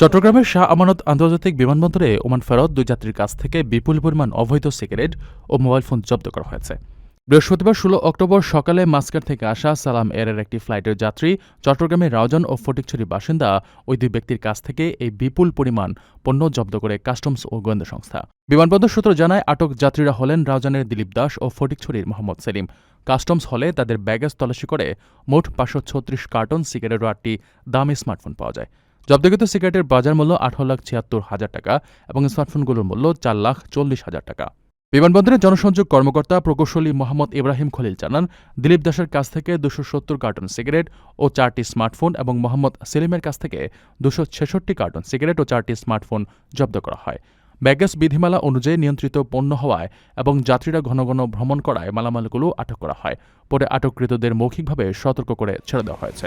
চট্টগ্রামের শাহ আমানত আন্তর্জাতিক বিমানবন্দরে ওমান ফেরত দুই যাত্রীর কাছ থেকে বিপুল পরিমাণ অবৈধ সিগারেট ও মোবাইল ফোন জব্দ করা হয়েছে। বৃহস্পতিবার ষোলো অক্টোবর সকালে মাস্কার থেকে আসা সালাম এয়ারের একটি ফ্লাইটের যাত্রী চট্টগ্রামের রাউজান ও ফটিকছড়ির বাসিন্দা ওই দুই ব্যক্তির কাছ থেকে এই বিপুল পরিমাণ পণ্য জব্দ করে কাস্টমস ও গোয়েন্দা সংস্থা। বিমানবন্দর সূত্র জানায়, আটক যাত্রীরা হলেন রাউজানের দিলীপ দাস ও ফটিকছড়ির মোহাম্মদ সেলিম। কাস্টমস হলে তাদের ব্যাগেজ তল্লাশি করে মোট পাঁচশো ছত্রিশ কার্টন সিগারেট ও আটটি দামি স্মার্টফোন পাওয়া যায়। জব্দকৃত সিগারেটের বাজার মূল্য আঠারো লাখ ছিয়াত্তর হাজার টাকা এবং স্মার্টফোনগুলোর মূল্য চার লাখ চল্লিশ হাজার টাকা। বিমানবন্দরের জনসংযোগ কর্মকর্তা প্রকৌশলী মোহাম্মদ ইব্রাহিম খলিল জানান, দিলীপ দাসের কাছ থেকে দুশো সত্তর কার্টন সিগারেট ও চারটি স্মার্টফোন এবং মোহাম্মদ সেলিমের কাছ থেকে দুশো ছেষট্টি কার্টন সিগারেট ও চারটি স্মার্টফোন জব্দ করা হয়। ব্যাগেজ বিধিমালা অনুযায়ী নিয়ন্ত্রিত পণ্য হওয়ায় এবং যাত্রীরা ঘন ঘন ভ্রমণ করায় মালামালগুলো আটক করা হয়। পরে আটককৃতদের মৌখিকভাবে সতর্ক করে ছেড়ে দেওয়া হয়েছে।